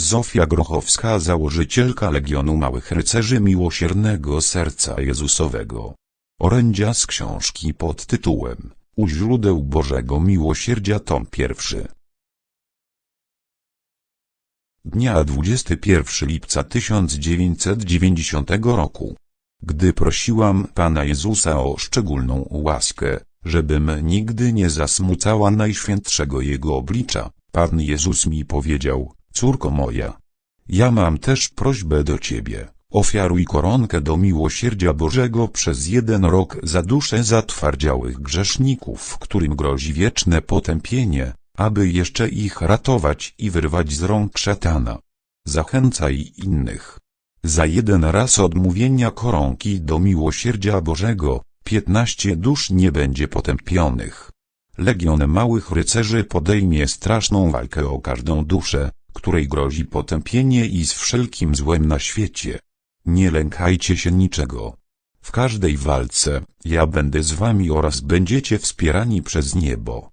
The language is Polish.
Zofia Grochowska założycielka Legionu Małych Rycerzy Miłosiernego Serca Jezusowego. Orędzia z książki pod tytułem U źródeł Bożego Miłosierdzia tom pierwszy. Dnia 21 lipca 1990 roku. Gdy prosiłam Pana Jezusa o szczególną łaskę, żebym nigdy nie zasmucała Najświętszego Jego oblicza, Pan Jezus mi powiedział, córko moja, ja mam też prośbę do Ciebie, ofiaruj koronkę do miłosierdzia Bożego przez jeden rok za duszę zatwardziałych grzeszników, którym grozi wieczne potępienie, aby jeszcze ich ratować i wyrwać z rąk szatana. Zachęcaj innych. Za jeden raz odmówienia koronki do miłosierdzia Bożego, piętnaście dusz nie będzie potępionych. Legion Małych Rycerzy podejmie straszną walkę o każdą duszę, której grozi potępienie i z wszelkim złem na świecie. Nie lękajcie się niczego. W każdej walce, ja będę z wami oraz będziecie wspierani przez niebo.